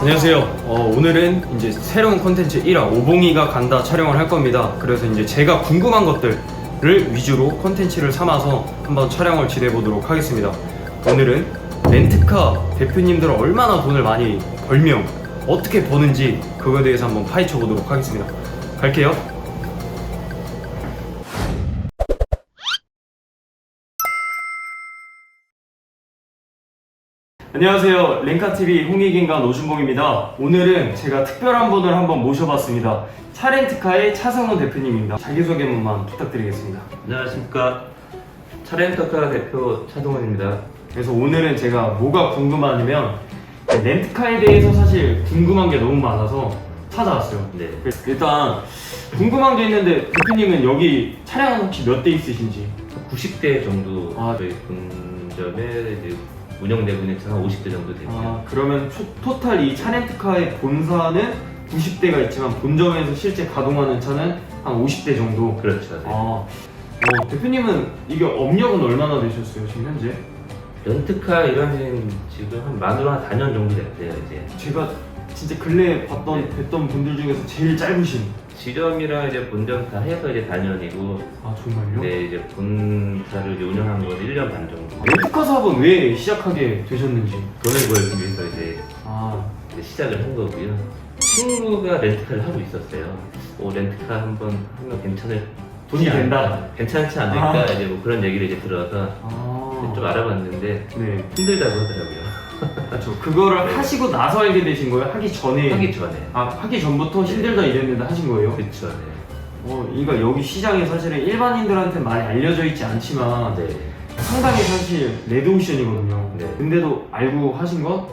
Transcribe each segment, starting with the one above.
안녕하세요. 어, 오늘은 이제 새로운 콘텐츠 1화 오봉이가 간다 촬영을 할 겁니다. 그래서 이제 제가 궁금한 것들을 위주로 콘텐츠를 삼아서 한번 촬영을 진행해 보도록 하겠습니다. 오늘은 렌트카 대표님들은 얼마나 돈을 많이 벌며 어떻게 버는지 그거에 대해서 한번 파헤쳐 보도록 하겠습니다. 갈게요. 안녕하세요. 랭카TV 홍익인간 오준봉입니다. 오늘은 제가 특별한 분을 한번 모셔봤습니다. 차렌트카의 차성훈 대표님입니다. 자기소개 한 번만 부탁드리겠습니다. 안녕하십니까 차렌터카 대표 차동원입니다. 그래서 오늘은 제가 뭐가 궁금하냐면 렌트카에 대해서 사실 궁금한 게 너무 많아서 찾아왔어요. 네. 일단 궁금한 게 있는데 대표님은 여기 차량은 혹시 몇 대 있으신지? 90대 정도 아. 저희 본점에 이제 운영되고 있는 차가 50대 정도 됩니다. 아 그러면 초- 토탈 이 차렌트카의 본사는 90대가 있지만 본점에서 실제 가동하는 차는 한 50대 정도. 그렇죠. 네. 아, 어, 대표님은 이게 업력은 얼마나 되셨어요 지금 현재? 렌트카 일하는 지금 한 만으로 한 4년 정도 됐어요 이제. 제가 진짜 근래에 봤던 네. 뵀던 분들 중에서 제일 짧으신. 지점이랑 이제 본점 다 해서 이제 4년이고, 아 정말요? 네 이제 본사를 이제 운영한 건 1년 반 정도. 렌트카 사업은 왜 시작하게 되셨는지. 돈을 벌기 위해서 이제, 아, 이제 시작을 한 거고요. 친구가 렌트카를 하고 있었어요. 어, 렌트카 한번 하면 괜찮을 돈이 된다. 괜찮지 않을까 아. 이제 뭐 그런 얘기를 이제 들어서 아, 좀 알아봤는데 네. 힘들다고 하더라고요. 그렇죠. 그거를 하시고 나서 알게 되신 거예요? 하기 전에. 하기 전에. 아 하기 전부터 힘들다 이랬는데 하신 거예요? 그쵸, 네. 어, 그러니까 여기 시장이 사실은 일반인들한테 많이 알려져 있지 않지만 네. 상당히 사실 레드오션이거든요. 네. 근데도 알고 하신 것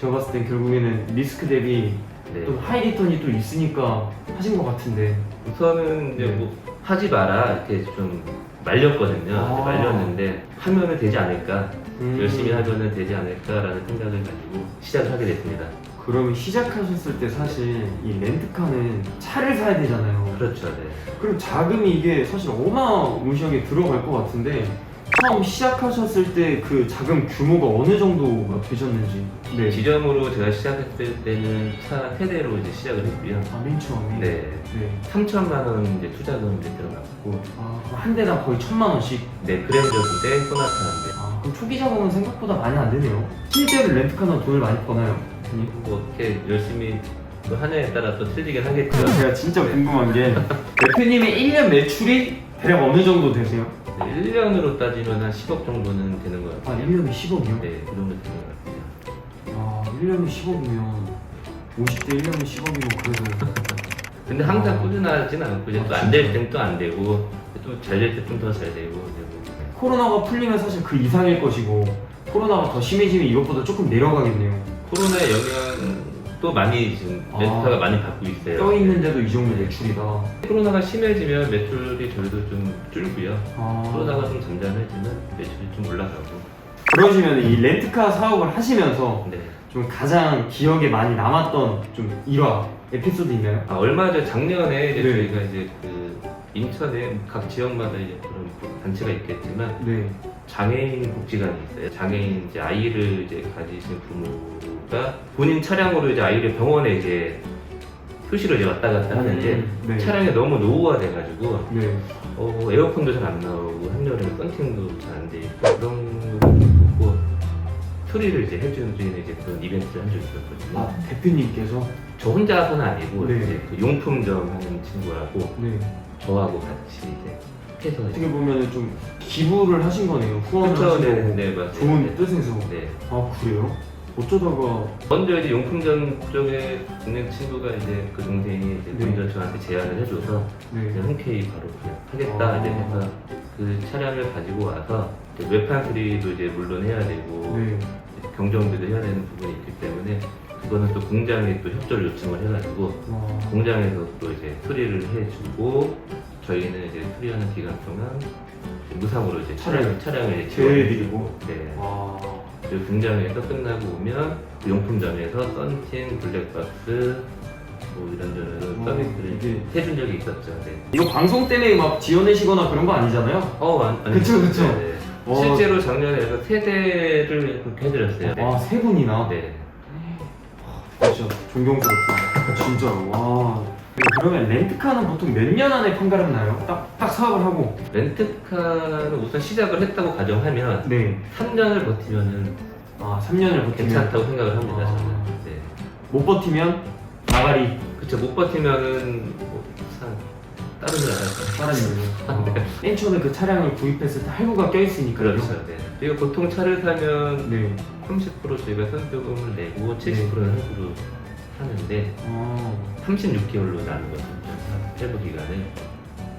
제가 봤을 땐 결국에는 리스크 대비 네. 또 하이 리턴이 또 있으니까 하신 것 같은데. 우선은 이제 네. 뭐 하지 마라 이렇게 좀 말렸거든요. 아. 말렸는데 하면은 되지 않을까, 음, 열심히 하면은 되지 않을까라는 생각을 가지고 시작을 하게 됐습니다. 그러면 시작하셨을 때 사실 이 렌트카는 차를 사야 되잖아요. 그렇죠, 네. 그럼 자금이 이게 사실 어마무시하게 들어갈 것 같은데 처음 시작하셨을 때 그 자금 규모가 어느 정도가 되셨는지. 네. 지점으로 제가 시작했을 때는 차 세대로 이제 시작을 했고요. 아, 맨 처음에. 네. 네. 3천만 원 이제 투자금 이제 들어갔고, 아, 그럼 한 대당 거의 천만 원씩. 네, 그랜저 두 대, 소나타 한 대. 아, 그럼 초기 자금은 생각보다 많이 안 되네요. 실제로 렌트카는 돈을 많이 버나요? 아니? 뭐 어떻게 열심히 또 하냐에 따라 또 틀리긴 하겠죠. 제가 진짜 네. 궁금한 게 대표님의 1년 매출이 대략 어느 정도 되세요? 1년으로 따지면 한 10억 정도는 되는 것 아, 같아요. 1년에 10억이요? 네, 그 정도 되는 것 같아요. 아, 1년에 10억이면 50대 1년에 10억이면 그래도 근데 항상 아. 꾸준하진 않고 이제 아, 또 안 될? 땐 또 안 되고 또 잘 될 때 좀 더 잘 되고 이제 뭐. 코로나가 풀리면 사실 그 이상일 것이고 코로나가 더 심해지면 이것보다 조금 내려가겠네요. 코로나의 영향도 많이 지금 아. 렌트카가 많이 받고 있어요. 떠 있는데도 이 정도 매출이다. 코로나가 심해지면 매출이 저희도 좀 줄고요. 아, 코로나가 좀 잠잠해지면 매출이 좀 올라가고. 그러시면 이 렌트카 사업을 하시면서 네. 좀 가장 기억에 많이 남았던 좀 일화 에피소드 있나요? 아, 얼마 전 작년에 이제 네. 저희가 이제 그 인천에 각 지역마다 이제 그런 단체가 있겠지만 네. 장애인 복지관이 있어요. 장애인 이제 아이를 이제 가지신 부모가 본인 차량으로 이제 아이를 병원에 이제 표시로 이제 왔다 갔다 하는데 음, 네. 차량이 너무 노후가 돼가지고 네. 어, 에어컨도 잘 안 나오고 한여름에 썬팅도 잘 안 돼 있고 그런 거 보고 수리를 이제 해주는 이제 그런 이벤트를 한 적이 있었거든요. 아, 대표님께서 저 혼자서는 아니고 네. 이제 그 용품점 하는 친구하고 네. 저하고 같이 이제 해서 어떻게 보면은 좀 기부를 하신 거네요. 후원을 그쵸, 하신 네, 거고. 네, 맞아요. 좋은 네. 뜻에서. 네. 아 그래요? 어쩌다가 먼저 이제 용품점 쪽에 있는 친구가 이제 그 동생이 이제 네. 먼저 저한테 제안을 해줘서 네. 이제 흔쾌히 바로 그냥 하겠다 아. 이제 해서 그 차량을 가지고 와서 이제 외판 수리도 이제 물론 해야 되고 네. 경정비도 해야 되는 부분이 있기 때문에 그거는 또 공장에 또 협조를 요청을 해가지고 와. 공장에서 또 이제 수리를 해주고 저희는 이제 수리하는 기간 동안 무상으로 이제 차량 차량을 이제 제외해드리고. 네. 와. 그리고 공장에서 끝나고 오면 그 용품점에서 썬팅, 블랙박스 뭐 이런저런 어, 서비스를 이게- 해준 적이 있었죠. 네. 이거 방송 때문에 막 지어내시거나 그런 거 아니잖아요? 어, 안, 아니, 그쵸, 그쵸. 네, 네. 어. 실제로 작년에 그래서 세 대를 그렇게 해드렸어요. 네. 아 세 분이나. 네. 진짜 존경스럽다. 진짜로. 와. 그러면 렌트카는 보통 몇 년 안에 판가름 나요? 딱, 딱 사업을 하고. 렌트카는 우선 시작을 했다고 가정하면 네. 3년을 버티면은 아, 3년을 버티면. 괜찮다고 생각을 합니다. 아. 저는. 네. 못 버티면 나가리. 그쵸 못 버티면은 뭐 사- 다른 일 할까요? 다른 일이요. 벤처는 그 차량을 구입했을 때 할부가 껴있으니까요. 그렇죠. 네. 저희가 보통 차를 사면 네. 30% 저희가 선표금을 내고 70%는 할부로 하는데 아, 36개월로 나는 거죠. 할부 기간을.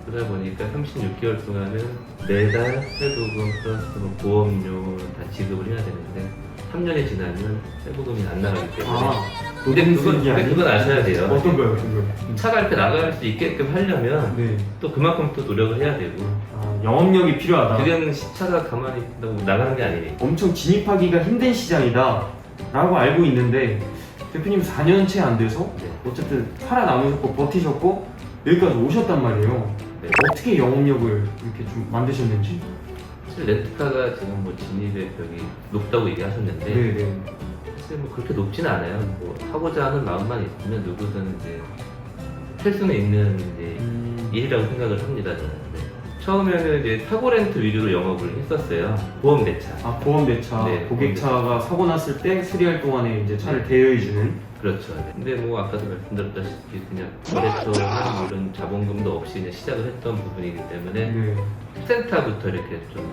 그러다 보니까 36개월 동안은 매달 할부금 플러스 뭐 보험료 다 지급을 해야 되는데 3년이 지나면 할부금이 안 나가기 때문에 아, 근데 그건, 근데 그건 아셔야 돼요. 어떤 거요, 어떤 거요? 차가 이렇게 나갈 수 있게끔 하려면 네. 또 그만큼 또 노력을 해야 되고 아, 영업력이 필요하다. 그냥 차가 가만히 있다고 나가는 게 아니니까 엄청 진입하기가 힘든 시장이다 라고 알고 있는데 대표님 4년째 안 돼서 네. 어쨌든 살아남으셨고 버티셨고 여기까지 오셨단 말이에요 네. 어떻게 영업력을 이렇게 좀 만드셨는지 사실 렌트카가 지금 뭐 진입의 벽이 높다고 얘기하셨는데 네네 사실 뭐 그렇게 높지는 않아요. 뭐 하고자 하는 마음만 있으면 누구든 이제 할 수는 있는 이제 음, 일이라고 생각을 합니다. 저는. 네. 처음에는 이제 사고 렌트 위주로 영업을 했었어요. 보험 대차. 아 보험 대차 네, 고객차가 사고 났을 때 수리할 동안에 이제 차를 대여해주는 그렇죠. 네. 근데 뭐 아까도 말씀드렸다시피 그냥 거래처 하는 이런 자본금도 없이 그냥 시작을 했던 부분이기 때문에 네. 센터부터 이렇게 좀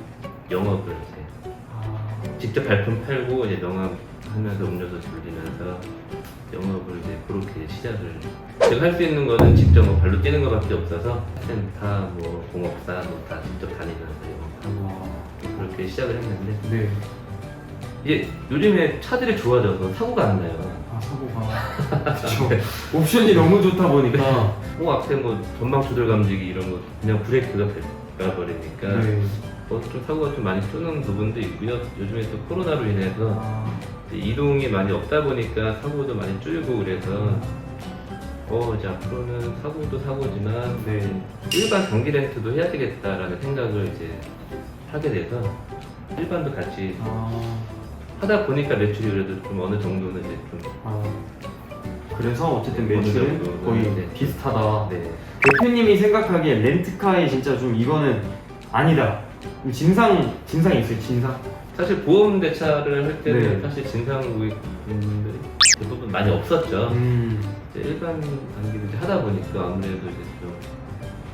영업을 이제 아, 직접 발품 팔고 이제 명함하면서 음료수 돌리면서 영업을 이제 그렇게 시작을 제가 할 수 있는 거는 직접 뭐 발로 뛰는 것밖에 없어서 센터 뭐 공업사 뭐 다 직접 다니면서 영업하고 아, 그렇게 시작을 했는데 네. 이게 요즘에 차들이 좋아져서 사고가 안 나요. 아 사고가 그렇죠 옵션이 너무 좋다 보니까 뭐 앞에 뭐 전방 조절 감지기 이런 거 그냥 브레이크가 밟아버리니까 네. 어, 좀 사고가 좀 많이 줄는 부분도 있고요. 요즘에 또 코로나로 인해서 아, 이제 이동이 많이 없다 보니까 사고도 많이 줄고 그래서 어 이제 앞으로는 사고도 사고지만 네. 일반 경기 렌트도 해야 되겠다라는 생각을 이제 하게 돼서 일반도 같이 아, 하다 보니까 매출이 그래도 좀 어느 정도는 이제 좀 아, 그래서 어쨌든 매출은 거의 네. 비슷하다. 네. 대표님이 생각하기에 렌트카에 진짜 좀 이거는 아니다. 진상 진상이 있어요. 진상. 사실 보험 대차를 할 때는 네. 사실 진상 고객분들이 대부분 많이 없었죠. 음, 일반 단기를 이제 하다 보니까 아무래도 이제 좀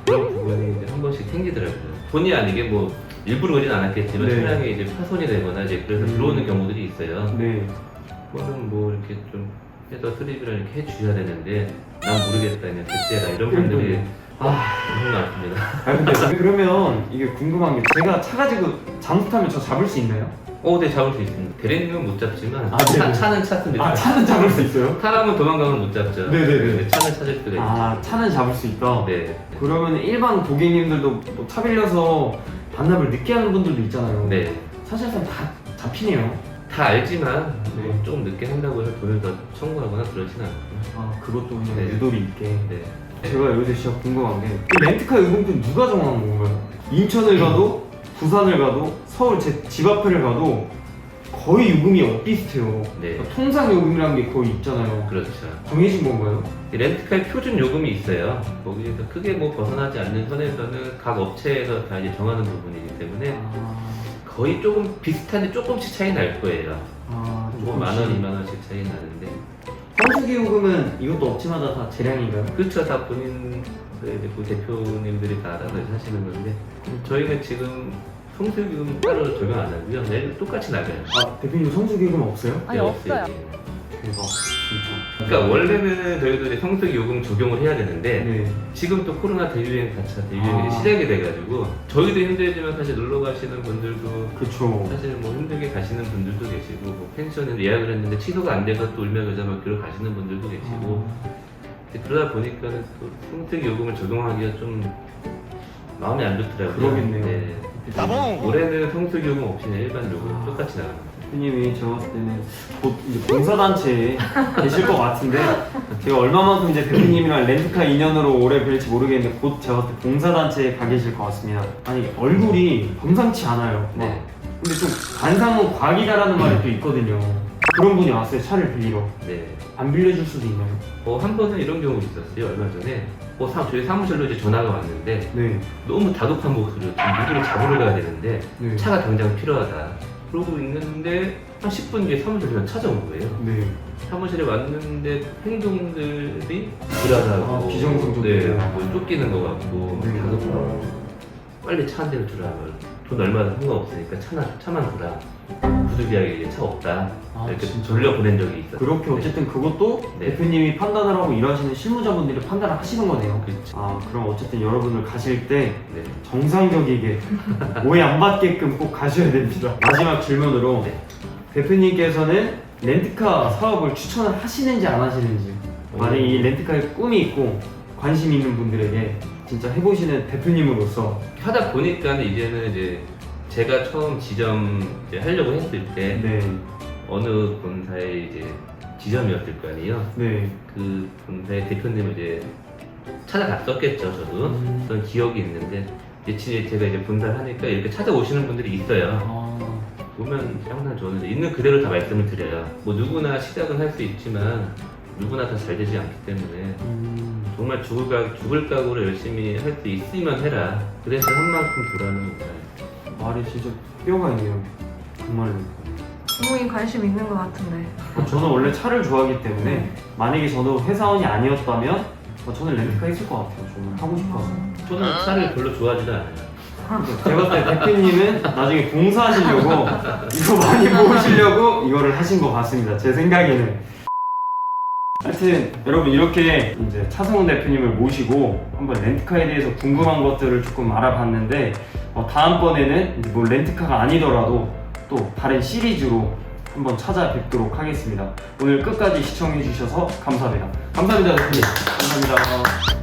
그런 부분이 이제 한 번씩 생기더라고요. 본의 아니게 뭐 일부러 그러진 않았겠지만 네. 차량이 이제 파손이 되거나 이제 그래서 음. 들어오는 경우들이 있어요. 네. 그거는 뭐 이렇게 좀 해서 수리비를 이렇게 해주셔야 되는데 난 모르겠다 그냥 대체라 이런 분들이 아, 너무 많습니다. 아 근데 그러면 이게 궁금한 게 제가 차 가지고 잘못하면 저 잡을 수 있나요? 어, 네 잡을 수 있습니다. 대리님은 못 잡지만 아, 네, 차, 네. 차는 찾습니다. 아 차는 잡을 수 있어요? 사람은 도망가면 못 잡죠. 네네네. 근데 차는 찾을 수가 있죠. 아 차는 잡을 수 있다. 네. 그러면 일반 고객님들도 뭐차 빌려서 반납을 늦게 하는 분들도 있잖아요. 네. 사실상 다 잡히네요. 다 알지만 네. 뭐 조금 늦게 한다고 해서 돈을 더 청구하거나 그러진 않고요. 아 그것도 그냥 네. 유도리 있게. 네. 제가 요새 진짜 궁금한 게이 렌트카 요금표 누가 정하는 건가요? 인천을 가도 부산을 가도 서울 제 집 앞을 가도 거의 요금이 엇 비슷해요. 네. 그러니까 통상 요금이라는 게 거의 있잖아요. 그렇죠. 정해진 건가요? 이 렌트카의 표준 요금이 있어요. 거기에서 크게 뭐 벗어나지 않는 선에서는 각 업체에서 다 이제 정하는 부분이기 때문에 아, 거의 조금 비슷한데 조금씩 차이 날 거예요. 아, 뭐 만 원, 이만 원씩 차이 나는데. 성수기 요금은 이것도 업체마다 다 재량인가요? 그렇죠. 다 본인 그 대표님들이 다 알아서 하시는 건데 저희는 지금 성수기금 따로 적용 안 하고요. 내일 똑같이 나가요. 아 대표님 성수기 요금 없어요? 네, 아니, 없어요. 대박 진짜. 그러니까 원래는 저희도 이제 성수기 요금 적용을 해야 되는데 네. 지금 또 코로나 대유행 자체가 대유행이 아. 시작이 돼가지고 저희도 힘들지만 사실 놀러 가시는 분들도 그쵸. 사실 뭐 힘들게 가시는 분들도 계시고 뭐 펜션을 예약을 했는데 취소가 안 돼서 또 울며 겨자먹기로 가시는 분들도 계시고 근데 그러다 보니까는 또 성수기 요금을 적용하기가 좀 마음이 안 좋더라고요. 그러겠네요. 네. 올해는 성수기 요금 없이 그냥 일반 요금 똑같이 나갑니다. 대표님이 제가 봤을 때는 곧 이제 봉사단체에 계실 것 같은데 제가 얼마만큼 이제 대표님이랑 렌트카 인연으로 오래 뵐지 모르겠는데 곧 제가 봤을 때 봉사단체에 가 계실 것 같습니다. 아니 얼굴이 범상치 않아요. 막. 네. 근데 좀 관상은 과기다라는 말이 또 있거든요. 그런 분이 왔어요 차를 빌리러. 네. 안 빌려줄 수도 있나요? 어, 한 번은 이런 경우 있었어요. 얼마 전에 어, 사, 저희 사무실로 이제 전화가 왔는데 네. 너무 다독한 목소리로 지금 누구를 잡으러 가야 되는데 네. 차가 당장 필요하다. 그러고 있는데 한 10분 뒤에 사무실에 찾아온 거예요. 네. 사무실에 왔는데 행동들이 불안하고 아, 비정상적이네요. 네, 뭐 쫓기는 것 같고 네. 다급하고 빨리 차 한 대를 주라 돈 얼마나 상관없으니까 차나, 차만 주라 부득이하게 이제 차 없다 아, 이렇게 진짜요? 돌려 보낸 적이 있어요 그렇게 어쨌든 그것도 네. 대표님이 판단을 하고 일하시는 실무자분들이 판단을 하시는 거네요. 그렇죠. 아, 그럼 어쨌든 여러분들 가실 때 네. 정상적이게 오해 안 받게끔 꼭 가셔야 됩니다. 마지막 질문으로 네. 대표님께서는 렌트카 사업을 추천을 하시는지 안 하시는지 만약 이 렌트카에 꿈이 있고 관심 있는 분들에게 진짜 해보시는 대표님으로서. 하다 보니까 이제는 이제 제가 처음 지점 이제 하려고 했을 때 네, 어느 본사의 이제 지점이었을 거 아니에요? 네, 그 본사의 대표님을 이제 찾아갔었겠죠 저도. 음. 그런 기억이 있는데 이제 지- 제가 이제 본사를 하니까 이렇게 찾아오시는 분들이 있어요. 아, 보면 항상 저는 있는 그대로 다 말씀을 드려요. 뭐 누구나 시작은 할 수 있지만 누구나 다 잘 되지 않기 때문에. 음, 정말 죽을, 각, 죽을 각오로 열심히 할 수 있으면 해라 그래서 한 만큼 돌아는 거예요 말이 진짜 뼈가 있네요. 정말로. 부모님 관심 있는 것 같은데. 저는 원래 차를 좋아하기 때문에 만약에 저도 회사원이 아니었다면 어, 저는 렌트카 했을 것 같아요. 저는 하고 싶어서. 저는 차를 별로 좋아하지도 않아요 제가 봤을 때 대표님은 나중에 봉사하시려고 이거 많이 모으시려고 이거를 하신 것 같습니다. 제 생각에는. 하여튼 여러분 이렇게 이제 차승원 대표님을 모시고 한번 렌트카에 대해서 궁금한 것들을 조금 알아봤는데 어, 다음번에는 뭐 렌트카가 아니더라도 또 다른 시리즈로 한번 찾아뵙도록 하겠습니다. 오늘 끝까지 시청해 주셔서 감사합니다. 감사합니다 대표님. 감사합니다.